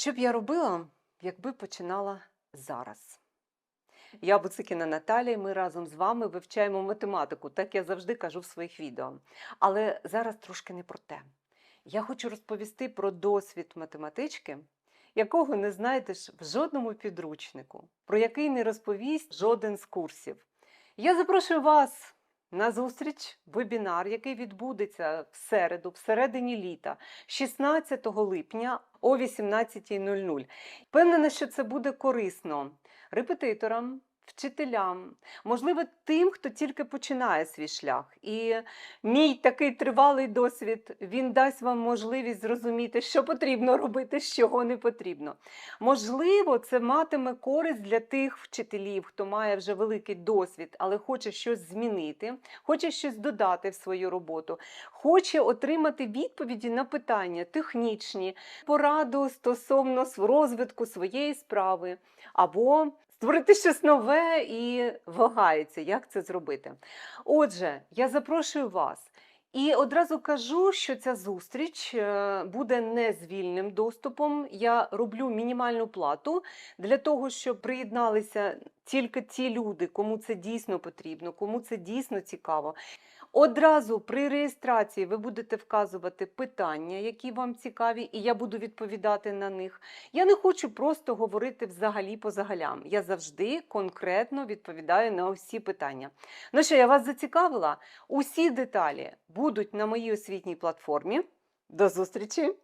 Що б я робила, якби починала зараз? Я Буцикіна Наталія, ми разом з вами вивчаємо математику, так я завжди кажу в своїх відео. Але зараз трошки не про те. Я хочу розповісти про досвід математички, якого не знайдеш в жодному підручнику, про який не розповість жоден з курсів. Я запрошую вас на зустріч, вебінар, який відбудеться в середу, всередині літа, 16 липня о 18.00. Впевнена, що це буде корисно репетиторам, вчителям, можливо, тим, хто тільки починає свій шлях. І мій такий тривалий досвід він дасть вам можливість зрозуміти, що потрібно робити, що не потрібно. Можливо, це матиме користь для тих вчителів, хто має вже великий досвід, але хоче щось змінити, хоче щось додати в свою роботу, хоче отримати відповіді на питання технічні, пораду стосовно розвитку своєї справи, або створити щось нове і вагається, як це зробити. Отже, я запрошую вас. І одразу кажу, що ця зустріч е, буде не з вільним доступом. Я роблю мінімальну плату для того, щоб приєдналися тільки ті люди, кому це дійсно потрібно, кому це дійсно цікаво. Одразу при реєстрації ви будете вказувати питання, які вам цікаві, і я буду відповідати на них. Я не хочу просто говорити взагалі по загалям. Я завжди конкретно відповідаю на усі питання. Ну що, я вас зацікавила? Усі деталі будуть на моїй освітній платформі. До зустрічі!